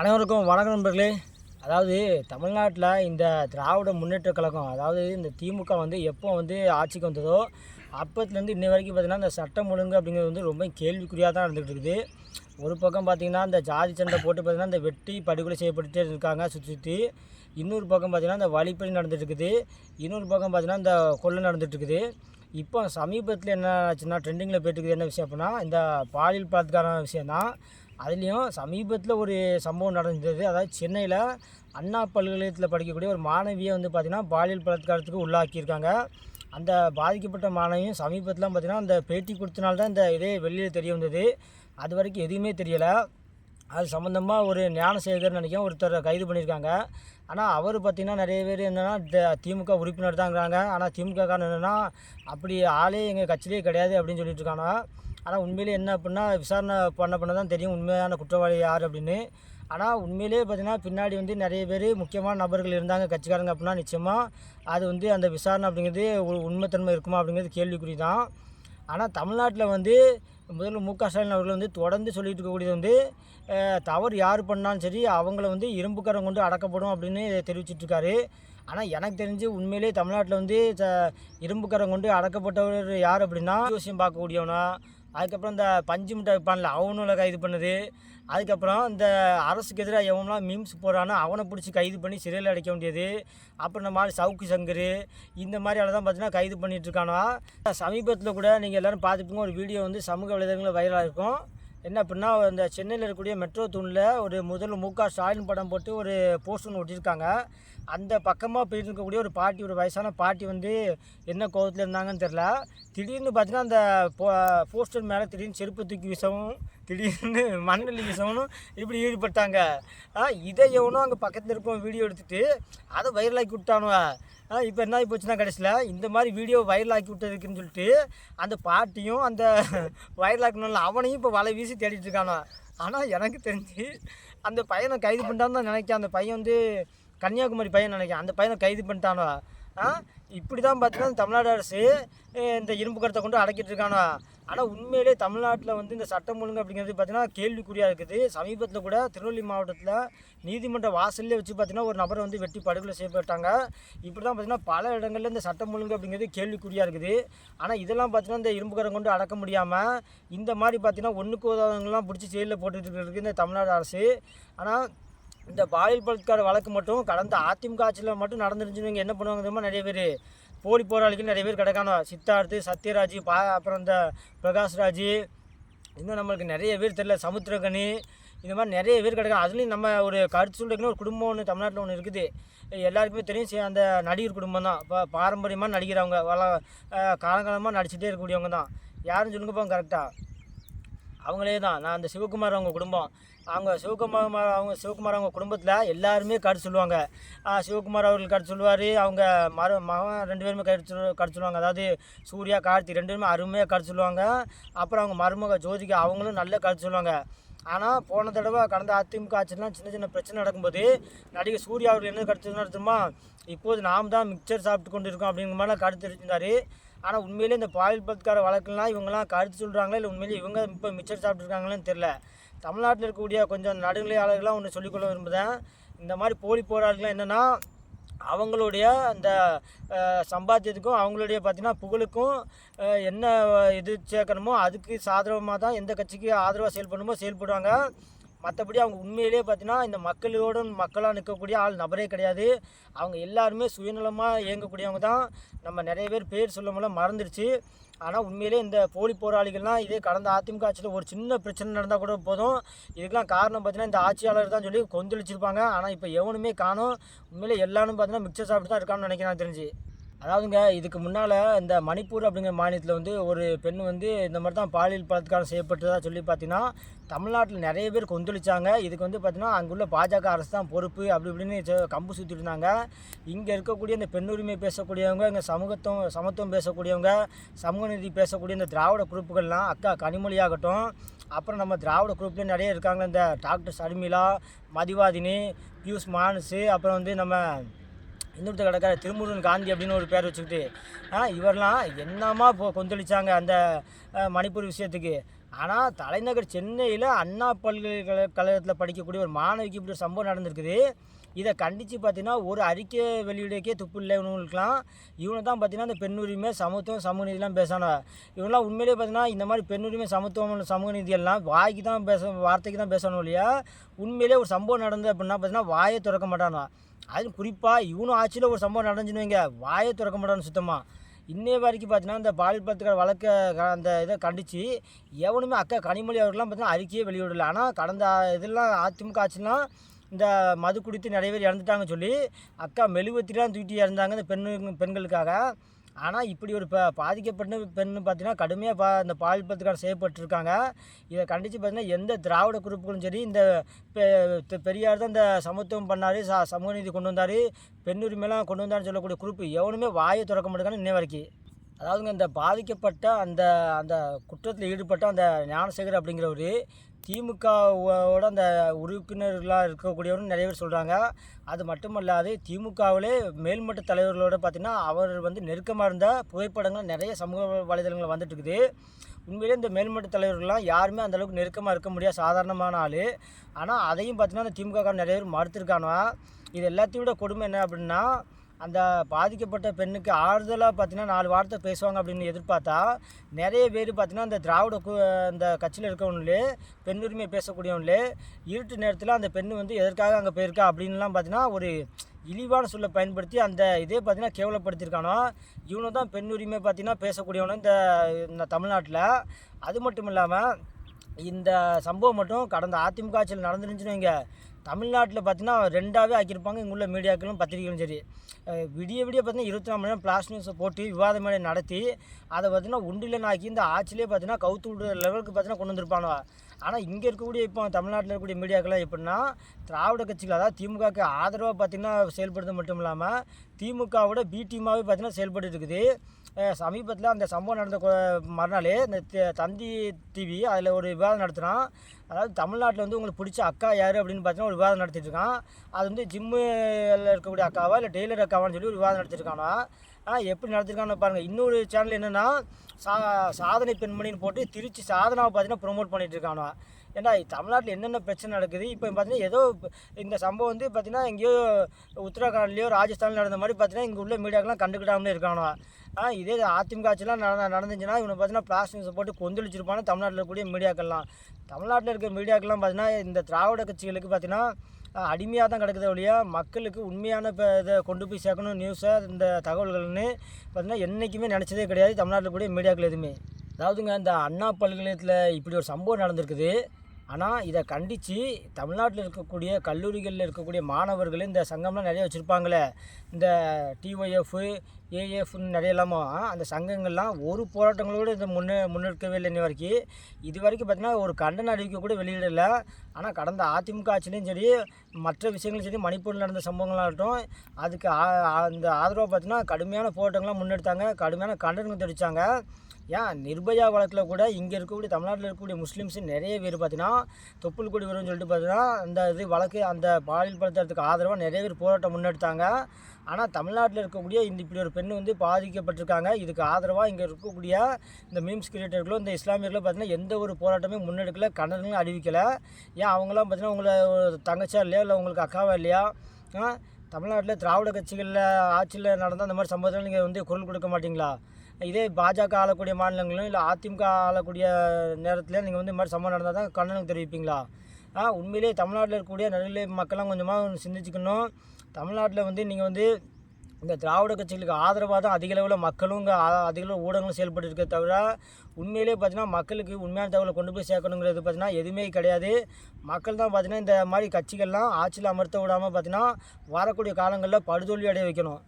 அனைவருக்கும் வணக்கம் நண்பர்களே. அதாவது தமிழ்நாட்டில் இந்த திராவிட முன்னேற்ற கழகம் அதாவது இந்த திமுக வந்து எப்போ வந்து ஆட்சிக்கு வந்ததோ அப்பத்துலேருந்து இன்னை வரைக்கும் பார்த்திங்கன்னா இந்த சட்டம் ஒழுங்கு அப்படிங்கிறது வந்து ரொம்ப கேள்விக்குறியாக தான் நடந்துகிட்டு இருக்குது. ஒரு பக்கம் பார்த்திங்கன்னா இந்த ஜாதி சண்டை போட்டு பார்த்திங்கன்னா இந்த வெட்டி படுகொலை செய்யப்பட்டுட்டே இருக்காங்க சுற்றி சுற்றி இன்னொரு பக்கம் பார்த்திங்கன்னா இந்த வழிப்பறி நடந்துகிட்ருக்குது இருக்குது. இன்னொரு பக்கம் பார்த்திங்கன்னா இந்த கொள்ளை நடந்துகிட்ருக்குது இப்போ சமீபத்தில் என்ன ஆச்சுன்னா ட்ரெண்டிங்கில் போயிட்டு இருக்குது என்ன விஷயம் அப்படின்னா இந்த பாலியல் பலாத்காரம் விஷயம் தான் அதுலேயும் சமீபத்தில் ஒரு சம்பவம் நடந்தது. அதாவது சென்னையில் அண்ணா பல்கலைக்கழகத்தில் படிக்கக்கூடிய ஒரு மாணவியை வந்து பார்த்திங்கன்னா பாலியல் பலாத்காரத்துக்கு உள்ளாக்கியிருக்காங்க. அந்த பாதிக்கப்பட்ட மாணவியும் சமீபத்தில் பார்த்திங்கன்னா அந்த பேட்டி கொடுத்தனால தான் இந்த இதே வெளியில் தெரிய வந்தது. அது வரைக்கும் எதுவுமே தெரியலை. அது சம்மந்தமாக ஒரு ஞானசேகர் நினைக்கிறேன். ஒருத்தரை கைது பண்ணியிருக்காங்க. ஆனால் அவர் பார்த்திங்கன்னா நிறைய பேர் என்னென்னா திமுக உறுப்பினர் தாங்கிறாங்க ஆனால் திமுக காரணம் என்னென்னா அப்படி ஆளே எங்கள் கட்சியிலே கிடையாது அப்படின்னு சொல்லிட்டு இருக்காங்க. ஆனால் உண்மையிலே என்ன அப்படின்னா விசாரணை பண்ண பண்ண தான் தெரியும் உண்மையான குற்றவாளி யார் அப்படின்னு. ஆனால் உண்மையிலே பார்த்தீங்கன்னா பின்னாடி வந்து நிறைய பேர் முக்கியமான நபர்கள் இருந்தாங்க கட்சிக்காரங்க அப்படின்னா நிச்சயமாக அது வந்து அந்த விசாரணை அப்படிங்கிறது உண்மைத்தன்மை இருக்குமா அப்படிங்கிறது கேள்விக்குறி தான். ஆனால் தமிழ்நாட்டில் வந்து முதல்ல மு க ஸ்டாலின் அவர்கள் வந்து தொடர்ந்து சொல்லிட்டு இருக்கக்கூடியது வந்து தவறு யார் பண்ணாலும் சரி அவங்கள வந்து இரும்புக்கரம் கொண்டு அடக்கப்படும் அப்படின்னு தெரிவிச்சிட்ருக்காரு ஆனால் எனக்கு தெரிஞ்சு உண்மையிலே தமிழ்நாட்டில் வந்து இரும்புக்கரம் கொண்டு அடக்கப்பட்டவர் யார் அப்படின்னா ஜோசியம் பார்க்கக்கூடியவனா அதுக்கப்புறம் இந்த பஞ்சு மிட்டாய் விற்பான்ல அவனுல கைது பண்ணுது. அதுக்கப்புறம் இந்த அரசுக்கு எதிராக எவன்லாம் மீம்ஸ் போடுறானோ அவனை பிடிச்சி கைது பண்ணி சிறையில் அடைக்க வேண்டியது. அப்புறம் இந்த மாதிரி சவுக்கு சங்கர் இந்த மாதிரி தான் பார்த்தீங்கன்னா கைது பண்ணிகிட்ருக்கானோ சமீபத்தில் கூட நீங்கள் எல்லோரும் பார்த்துப்பீங்க ஒரு வீடியோ வந்து சமூக வலைதளங்களில் வைரலாக இருக்கும். என்ன அப்படின்னா இந்த சென்னையில் இருக்கக்கூடிய மெட்ரோ தூணில் ஒரு முதல் மு க ஸ்டாலின் படம் போட்டு ஒரு போஸ்ட் ஒன்று ஒட்டியிருக்காங்க. அந்த பக்கமாக போயிட்டு இருக்கக்கூடிய ஒரு பாட்டி ஒரு வயசான பாட்டி வந்து என்ன கோபத்தில் இருந்தாங்கன்னு தெரில திடீர்னு பார்த்தீங்கன்னா அந்த போ போஸ்டர் மேலே திடீர்னு செருப்பு தூக்கி வீசவும் திடீர்னு மண்ணெல்லி வீசவும் இப்படி ஈடுபட்டாங்க. ஆ, இதை எவனோ அங்கே பக்கத்தில் இருக்கவன் வீடியோ எடுத்துகிட்டு அதை வைரலாக்கி விட்டானுவ இப்போ என்ன ஆகி போச்சுன்னா கடைசியில் இந்த மாதிரி வீடியோ வைரலாக்கி விட்டதுக்குன்னு சொல்லிட்டு அந்த பாட்டியும் அந்த வைரலாக்கணும்ல அவனையும் இப்போ வலை வீசி தேடிட்டு இருக்கானோ? ஆனால் எனக்கு தெரிஞ்சு அந்த பையனை கைது பண்ணிட்டான்னு தான் நினைக்கிறேன். அந்த பையன் வந்து கன்னியாகுமரி பையன் நினைக்கிறேன். அந்த பையனை கைது பண்ணிட்டானோ? இப்படி தான் பார்த்தீங்கன்னா தமிழ்நாடு அரசு இந்த இரும்பு கருத்தை கொண்டு அடக்கிட்டு இருக்கானா? ஆனால் உண்மையிலே தமிழ்நாட்டில் வந்து இந்த சட்டம் ஒழுங்கு அப்படிங்கிறது பார்த்தீங்கன்னா கேள்விக்குறியாக இருக்குது. சமீபத்தில் கூட திருநெல்வேலி மாவட்டத்தில் நீதிமன்ற வாசல்லே வச்சு பார்த்தீங்கன்னா ஒரு நபரை வந்து வெட்டி படுகொலை செய்யப்பட்டாங்க. இப்படி தான் பார்த்தீங்கன்னா பல இடங்களில் இந்த சட்டம் ஒழுங்கு அப்படிங்கிறது கேள்விக்குறியாக இருக்குது. ஆனால் இதெல்லாம் பார்த்தீங்கன்னா இந்த இரும்புக்கரம் கொண்டு அடக்க முடியாமல் இந்த மாதிரி பார்த்தீங்கன்னா ஒன்றுக்கு உதவங்கள்லாம் பிடிச்சி ஜெயிலில் போட்டுட்டு இருக்கு இந்த தமிழ்நாடு அரசு. ஆனால் இந்த பாலியல் பலாத்கார வழக்கு மட்டும் கடந்த அதிமுக ஆட்சியில் மட்டும் நடந்துருந்துச்சுன்னு என்ன பண்ணுவாங்க தெரியுமா? நிறைய பேர் போலி போராளிகள் நிறைய பேர் கிடக்கானோ சித்தார்த்து சத்யராஜ் பா அப்புறம் இந்த பிரகாஷ்ராஜ் இன்னும் நம்மளுக்கு நிறைய பேர் தெரியல சமுத்திரகனி இந்த மாதிரி நிறைய பேர் கிடைக்கும் அதுலேயும் நம்ம ஒரு கருத்து சொல்கிறதுக்குன்னு ஒரு குடும்பம் ஒன்று தமிழ்நாட்டில் ஒன்று இருக்குது. எல்லாருக்குமே தெரியும் அந்த நடிகர் குடும்பம் தான். இப்போ பாரம்பரியமாக நடிக்கிறவங்க வள காலங்காலமாக நடிச்சுட்டே இருக்கக்கூடியவங்க தான். யாருன்னு சொல்லுங்கப்பா கரெக்டாக அவங்களே தான். நான் அந்த சிவகுமார் அவங்க குடும்பம். அவங்க சிவகுமார் அவங்க சிவகுமார் அவங்க குடும்பத்தில் எல்லாருமே கருத்து சொல்லுவாங்க. சிவகுமார் அவர்கள் கருத்து சொல்லுவார். அவங்க மர மகன் ரெண்டு பேருமே கருத்து சொல்லு கருத்து சொல்லுவாங்க. அதாவது சூர்யா கார்த்தி ரெண்டு பேருமே அருமையாக கருத்து சொல்லுவாங்க. அப்புறம் அவங்க மருமக ஜோதிகா அவங்களும் நல்ல கருத்து சொல்லுவாங்க. ஆனால் போன தடவை கடந்த அதிமுக ஆட்சிலாம் சின்ன சின்ன பிரச்சனை நடக்கும்போது நடிகர் சூர்யா அவர்கள் என்ன கருத்து நடத்துமா இப்போது நாம் தான் மிக்சர் சாப்பிட்டு கொண்டு இருக்கோம் அப்படிங்கிற மாதிரிலாம் கருத்து தெரிஞ்சிருந்தார் ஆனால் உண்மையிலே இந்த பாலியல் பலாத்கார வழக்குலாம் இவங்கெல்லாம் கருத்து சொல்கிறாங்களா இல்லை உண்மையிலே இவங்க இப்போ மிச்சர் சாப்பிட்ருக்காங்களான்னு தெரில தமிழ்நாட்டில் இருக்கக்கூடிய கொஞ்சம் நடுநிலையாளர்கள்லாம் ஒன்று சொல்லிக்கொள்ள விரும்புகிறேன் இந்த மாதிரி போலி போராளிகள்லாம் என்னென்னா அவங்களுடைய அந்த சம்பாத்தியத்துக்கும் அவங்களுடைய பார்த்திங்கன்னா புகழுக்கும் என்ன இது சேர்க்கணுமோ அதுக்கு சாதகமாக தான் எந்த கட்சிக்கு ஆதரவாக செயல்படணுமோ செயல்படுவாங்க. மற்றபடி அவங்க உண்மையிலேயே பார்த்தீங்கன்னா இந்த மக்களோட மக்களாக நிற்கக்கூடிய ஆள் நபரே கிடையாது. அவங்க எல்லாருமே சுயநலமாக இயங்கக்கூடியவங்க தான். நம்ம நிறைய பேர் பேர் சொல்ல முடியல மறந்துடுச்சு ஆனால் உண்மையிலே இந்த போலி போராளிகள்லாம் இதே கடந்த அதிமுக ஆட்சியில் ஒரு சின்ன பிரச்சனை நடந்தால் கூட போதும். இதுக்கெல்லாம் காரணம் பார்த்தீங்கன்னா இந்த ஆட்சியாளர் தான் சொல்லி கொந்தளிச்சிருப்பாங்க. ஆனால் இப்போ எவனுமே காணும். உண்மையிலே எல்லாரும் பார்த்தீங்கன்னா மிக்சர் சாப்பிட்டு தான் இருக்கான்னு நினைக்கிறேன் தெரிஞ்சு. அதாவதுங்க இதுக்கு முன்னால் இந்த மணிப்பூர் அப்படிங்கிற மாநிலத்தில் வந்து ஒரு பெண் வந்து இந்த மாதிரி தான் பாலியல் பலாத்காரம் செய்யப்பட்டதாக சொல்லி பார்த்தீங்கன்னா தமிழ்நாட்டில் நிறைய பேர் கொந்தளிச்சாங்க. இதுக்கு வந்து பார்த்தீங்கன்னா அங்குள்ள பாஜக அரசு தான் பொறுப்பு அப்படி இப்படின்னு கம்பு சுற்றிட்டு இருந்தாங்க இங்கே இருக்கக்கூடிய இந்த பெண்ணுரிமை பேசக்கூடியவங்க இங்கே சமூகத்துவம் சமத்துவம் பேசக்கூடியவங்க சமூக நீதி பேசக்கூடிய இந்த திராவிட குரூப்புகள்லாம் அக்கா கனிமொழி ஆகட்டும் அப்புறம் நம்ம திராவிட குரூப்லேயும் நிறைய இருக்காங்க. இந்த டாக்டர் சர்மிளா மதிவாதினி பியூஷ் மானசு அப்புறம் வந்து நம்ம இந்துத்த கடைக்கார திருமுருகன் காந்தி அப்படின்னு ஒரு பேர் வச்சுக்கிட்டு இவரெலாம் என்னமா இப்போ கொந்தளிச்சாங்க அந்த மணிப்பூர் விஷயத்துக்கு. ஆனால் தலைநகர் சென்னையில் அண்ணா பல்கலைக்கழகத்தில் படிக்கக்கூடிய ஒரு மாணவிக்கு இப்படி ஒரு சம்பவம் நடந்திருக்குது. இதை கண்டித்து பார்த்தீங்கன்னா ஒரு அறிக்கை வெளியிடக்கே துப்பு இல்லை இவங்களுக்குலாம் இவனை தான் பார்த்தீங்கன்னா இந்த பெண் உரிமை சமத்துவம் சமூக நீதிலாம் பேசணும் இவங்களாம் உண்மையிலேயே பார்த்தீங்கன்னா இந்த மாதிரி பெண் உரிமை சமத்துவம் சமூக நீதியெல்லாம் வாய்க்கு தான் பேச வார்த்தைக்கு தான் பேசணும் இல்லையா? உண்மையிலே ஒரு சம்பவம் நடந்தது அப்படின்னா பார்த்தீங்கன்னா வாயை திறக்க மாட்டானா? அது குறிப்பாக இவனும் ஆட்சியில் ஒரு சம்பவம் நடந்துச்சுன்னு வைங்க வாயை திறக்க மாட்டானு சுத்தமாக இன்னைய வரைக்கும் பார்த்தீங்கன்னா இந்த பாலியல் பத்துக்கார வழக்க க- அந்த இதை கண்டித்து எவனுமே அக்கா கனிமொழி அவர்கள்லாம் பார்த்தீங்கன்னா அறிக்கையே வெளியிடல. ஆனால் கடந்த இதெல்லாம் அதிமுக ஆச்சுன்னா இந்த மது குடித்து நிறைய பேர் இறந்துட்டாங்கன்னு சொல்லி அக்கா மெழுகுவத்திலாம் தூக்கிட்டு இறந்தாங்க இந்த பெண்ணு பெண்களுக்காக. ஆனால் இப்படி ஒரு ப பாதிக்கப்பட்ட பெண் பார்த்தீங்கன்னா கடுமையாக பா இந்த பாலியல் செய்யப்பட்டிருக்காங்க இதை கண்டித்து பார்த்தீங்கன்னா எந்த திராவிட குரூப்புகளும் சரி இந்த பெ- பெரியார் தான் இந்த சமத்துவம் பண்ணார் ச சமூக நீதி கொண்டு வந்தார் பெண்ணுரிமையெல்லாம் கொண்டு வந்தார்னு சொல்லக்கூடிய குரூப் எவனுமே வாயை திறக்க மாட்டேங்கான இன்னை வரைக்கும் அதாவதுங்க இந்த பாதிக்கப்பட்ட அந்த அந்த குற்றத்தில் ஈடுபட்ட அந்த ஞானசேகர் அப்படிங்கிறவர் திமுகவோட அந்த உறுப்பினர்களாக இருக்கக்கூடியவரும் நிறைய பேர் சொல்கிறாங்க அது மட்டுமல்லாது திமுகவிலே மேல்மட்ட தலைவர்களோட பார்த்திங்கன்னா அவர் வந்து நெருக்கமாக இருந்த புகைப்படங்கள் நிறைய சமூக வலைதளங்களில் வந்துட்டுருக்குது. உண்மையிலே இந்த மேல்மட்ட தலைவர்கள்லாம் யாருமே அந்த அளவுக்கு நெருக்கமாக இருக்க முடியாது சாதாரணமான ஆள். ஆனால் அதையும் பார்த்தீங்கன்னா அந்த திமுக நிறைய பேர் மறுத்துருக்கானா இது எல்லாத்தையும் விட கொடுமை என்ன அப்படின்னா அந்த பாதிக்கப்பட்ட பெண்ணுக்கு ஆறுதலாக பார்த்தீங்கன்னா நாலு வார்த்தை பேசுவாங்க அப்படின்னு எதிர்பார்த்தா நிறைய பேர் பார்த்தீங்கன்னா அந்த திராவிட கு அந்த கட்சியில் இருக்கவங்களே பெண் உரிமை பேசக்கூடியவங்களே இருட்டு நேரத்தில் அந்த பெண் வந்து எதற்காக அங்கே போயிருக்கா அப்படின்லாம் பார்த்தீங்கன்னா ஒரு இழிவான சொல்ல பயன்படுத்தி அந்த இதே பார்த்தீங்கன்னா கேவலப்படுத்தியிருக்கானோ. இவனு தான் பெண் உரிமை பார்த்தீங்கன்னா பேசக்கூடியவனும் இந்த இந்த தமிழ்நாட்டில். அது மட்டும் இல்லாமல் இந்த சம்பவம் மட்டும் கடந்த அதிமுக ஆட்சியில் நடந்துருந்துச்சுன்னு வைங்க. தமிழ்நாட்டில் பார்த்தீங்கன்னா ரெண்டாவே ஆக்கியிருப்பாங்க. இங்கே உள்ள மீடியாக்களும் பத்திரிகைகளும் சரி. விடிய விடிய பார்த்தீங்கன்னா இருபத்தி நாலு மணி நேரம் பிளாஸ் நியூஸை போட்டு விவாத மேடை நடத்தி அதை பார்த்தீங்கன்னா உண்டிலன் ஆக்கி இந்த ஆட்சியிலே பார்த்தீங்கன்னா கவுத்து விடுற லெவலுக்கு பார்த்தீங்கன்னா கொண்டு வந்திருப்பானோ ஆனால் இங்கே இருக்கக்கூடிய இப்போ தமிழ்நாட்டில் இருக்கக்கூடிய மீடியாக்கெல்லாம் எப்படின்னா திராவிட கட்சிகள் அதாவது திமுகவுக்கு ஆதரவாக பார்த்தீங்கன்னா செயல்படுறது மட்டும் இல்லாமல் திமுகவோட பி டீமாகவே பார்த்தீங்கன்னா செயல்பட்டு இருக்குது. சமீபத்தில் அந்த சம்பவம் நடந்த மறுநாள் இந்த தந்தி டிவி அதில் ஒரு விவாதம் நடத்துகிறான் அதாவது தமிழ்நாட்டில் வந்து உங்களுக்கு பிடிச்ச அக்கா யார் அப்படின்னு பார்த்தீங்கன்னா ஒரு விவாதம் நடத்திட்டுருக்கான் அது வந்து ஜிம்மில் இருக்கக்கூடிய அக்காவா இல்லை டெய்லர் அக்காவான்னு சொல்லி ஒரு விவாதம் நடத்திருக்கானா? ஆனால் எப்படி நடத்திருக்கான்னு பாருங்கள் இன்னொரு சேனல் என்னென்னா சா சாதனை பெண்மணின்னு போட்டு திருச்சி சாதனாவை பார்த்தீங்கன்னா ப்ரொமோட் பண்ணிகிட்டு இருக்கானா ஏன்னா தமிழ்நாட்டில் என்னென்ன பிரச்சனை நடக்குது? இப்போ பார்த்தீங்கன்னா ஏதோ இந்த சம்பவம் வந்து பார்த்தீங்கன்னா எங்கேயோ உத்தரகாண்ட்லேயோ ராஜஸ்தானில் நடந்த மாதிரி பார்த்தீங்கன்னா இங்கே உள்ள மீடியாக்கெல்லாம் கண்டுக்கிடாமலே இருக்கானோ ஆ இதே ஆத்திமுக ஆட்சிலாம் நட நடந்துச்சுன்னா இவனை பார்த்தீங்கன்னா பிளாஸ்டிக்ஸை போட்டு கொந்தளிச்சிருப்பானே தமிழ்நாட்டில் இருக்கக்கூடிய மீடியாக்கள்லாம். தமிழ்நாட்டில் இருக்க மீடியாக்கெல்லாம் பார்த்தீங்கன்னா இந்த திராவிட கட்சிகளுக்கு பார்த்தீங்கன்னா அடிமையாக தான் கிடக்குது ஒழிய மக்களுக்கு உண்மையான இப்போ இதை கொண்டு போய் சேர்க்கணும் நியூஸை இந்த தகவல்கள்னு பார்த்தீங்கன்னா என்றைக்குமே நினச்சதே கிடையாது தமிழ்நாட்டில் கூடிய மீடியாக்கள் எதுவுமே. அதாவதுங்க இந்த அண்ணா பல்கலைக்கழகத்தில் இப்படி ஒரு சம்பவம் நடந்திருக்குது. ஆனால் இதை கண்டித்து தமிழ்நாட்டில் இருக்கக்கூடிய கல்லூரிகளில் இருக்கக்கூடிய மாணவர்கள் இந்த சங்கம்லாம் நிறைய வச்சுருப்பாங்களே. இந்த டிஒய்எஃப் ஏஎஃப்னு நிறைய அந்த சங்கங்கள்லாம் ஒரு போராட்டங்களோடு இதை முன்னே முன்னெடுக்கவே இல்லை இன்ன வரைக்கும் இது வரைக்கும் பார்த்திங்கன்னா ஒரு கண்டன அறிவிக்கை கூட வெளியிடலை. ஆனால் கடந்த அதிமுக ஆட்சிலையும் சரி மற்ற விஷயங்களும் சரி மணிப்பூரில் நடந்த சம்பவங்களாகட்டும் அதுக்கு ஆ- அந்த ஆதரவாக பார்த்தீங்கன்னா கடுமையான போராட்டங்கள்லாம் முன்னெடுத்தாங்க. கடுமையான கண்டனங்கள் தெரிவித்தாங்க ஏன் நிர்பயா வழக்கில் கூட இங்கே இருக்கக்கூடிய தமிழ்நாட்டில் இருக்கக்கூடிய முஸ்லீம்ஸ் நிறைய பேர் பார்த்தீங்கன்னா தொப்புள் கொடி வரும்னு சொல்லிட்டு பார்த்தீங்கன்னா அந்த இது வழக்கு அந்த பாலியல் படுத்துறதுக்கு ஆதரவாக நிறைய பேர் போராட்டம் முன்னெடுத்தாங்க. ஆனால் தமிழ்நாட்டில் இருக்கக்கூடிய இந்த இப்படி ஒரு பெண் வந்து பாதிக்கப்பட்டிருக்காங்க. இதுக்கு ஆதரவாக இங்கே இருக்கக்கூடிய இந்த மீம்ஸ் கிரியேட்டர்களும் இந்த இஸ்லாமியர்களும் பார்த்தீங்கன்னா எந்த ஒரு போராட்டமே முன்னெடுக்கல கண்டனங்களும் அறிவிக்கலை. ஏன் அவங்களாம் பார்த்தீங்கன்னா உங்களை தங்கச்சா இல்லையா? இல்லை உங்களுக்கு அக்காவா இல்லையா? தமிழ்நாட்டில் திராவிட கட்சிகளில் ஆட்சியில் நடந்த அந்த மாதிரி சம்பவத்தில் நீங்கள் வந்து குரல் கொடுக்க மாட்டிங்களா? இதே பாஜக ஆளக்கூடிய மாநிலங்களும் இல்லை அதிமுக ஆளக்கூடிய நேரத்தில் நீங்கள் வந்து இந்த மாதிரி சம்பவம் நடந்தால் தான் கண்டனம் தெரிவிப்பீங்களா? ஆ உண்மையிலேயே தமிழ்நாட்டில் இருக்கக்கூடிய நடுநிலை மக்கள்லாம் கொஞ்சமாக சிந்திச்சுக்கணும். தமிழ்நாட்டில் வந்து நீங்கள் வந்து இந்த திராவிட கட்சிகளுக்கு ஆதரவாக தான் அதிகளவில் மக்களும் இங்கே ஊடகங்களும் செயல்பட்டு இருக்க தவிர உண்மையிலேயே பார்த்தீங்கன்னா மக்களுக்கு உண்மையான தகவலை கொண்டு போய் சேர்க்கணுங்கிறது பார்த்தீங்கன்னா எதுவுமே கிடையாது. மக்கள் தான் பார்த்தீங்கன்னா இந்த மாதிரி கட்சிகள்லாம் ஆட்சியில் அமர்த்த விடாமல் பார்த்தீங்கன்னா வரக்கூடிய காலங்களில் படுதோல்வி அடைய வைக்கணும்.